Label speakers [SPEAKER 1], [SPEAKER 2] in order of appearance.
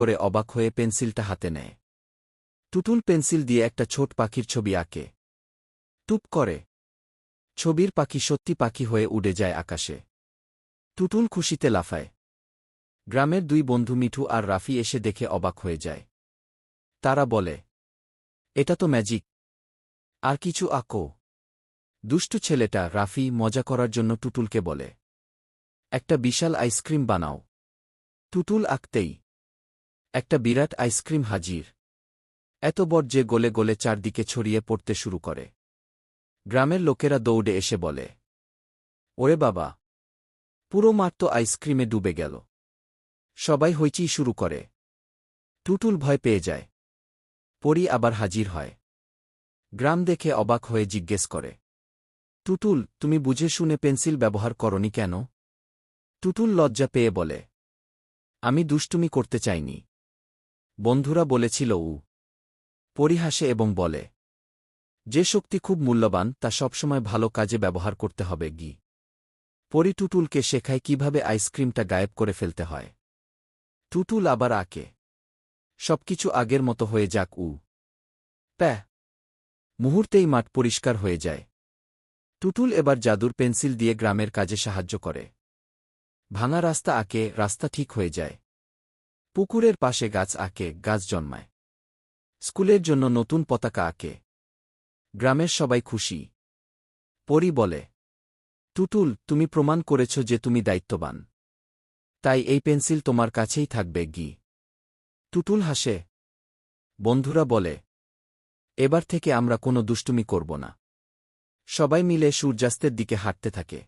[SPEAKER 1] করে অবাক হয়ে পেন্সিলটা হাতে নেয়। টুটুল পেন্সিল দিয়ে একটা ছোট পাখির ছবি আঁকে। টুপ করে। ছবির পাখি সত্যি পাখি হয়ে উড়ে যায় আকাশে। টুটুল খুশিতে লাফায়। গ্রামের দুই বন্ধু মিঠু আর রাফি এসে দেখে অবাক হয়ে যায়। তারা বলে, এটা তো ম্যাজিক। আর কিছু আঁকো। দুষ্টু ছেলেটা রাফি মজা করার জন্য টুটুলকে বলে, একটা বিশাল আইসক্রিম বানাও। টুটুল আঁকতেই একটা বিরাট আইসক্রিম হাজির। এত বড় যে গলে গোলে চারদিকে ছড়িয়ে পড়তে শুরু করে। গ্রামের লোকেরা দৌড়ে এসে বলে, ওরে বাবা, পুরো মাঠ তো আইসক্রিমে ডুবে গেল। সবাই হইচি শুরু করে। টুটুল ভয় পেয়ে যায়। পরি আবার হাজির হয়। গ্রাম দেখে অবাক হয়ে জিজ্ঞেস করে, টুটুল, তুমি বুঝে শুনে পেন্সিল ব্যবহার করনি কেন? টুটুল লজ্জা পেয়ে বলে, আমি দুষ্টুমি করতে চাইনি। বন্ধুরা বলেছিল উ পরিহাসে এবং বলে, যে শক্তি খুব মূল্যবান, তা সবসময় ভালো কাজে ব্যবহার করতে হবে, গি। পরি টুটুলকে শেখায় কীভাবে আইসক্রিমটা গায়েব করে ফেলতে হয়। টুটুল আবার আঁকে। সবকিছু আগের মতো হয়ে যাক উ প্যা মুহূর্তেই মাঠ পরিষ্কার হয়ে যায়। টুটুল এবার জাদুর পেন্সিল দিয়ে গ্রামের কাজে সাহায্য করে। ভাঙা রাস্তা আঁকে, রাস্তা ঠিক হয়ে যায়। পুকুরের পাশে গাছ আঁকে, গাছ জন্মায়। স্কুলের জন্য নতুন পতাকা আঁকে। গ্রামের সবাই খুশি। পরি বলে টুটুল তুমি প্রমাণ করেছ যে তুমি দায়িত্ববান। তাই এই পেন্সিল তোমার কাছেই থাকবে, গি। টুটুল হাসে। বন্ধুরা বলে, এবার থেকে আমরা কোনো দুষ্টুমি করব না। সবাই মিলে সূর্যাস্তের দিকে হাঁটতে থাকে।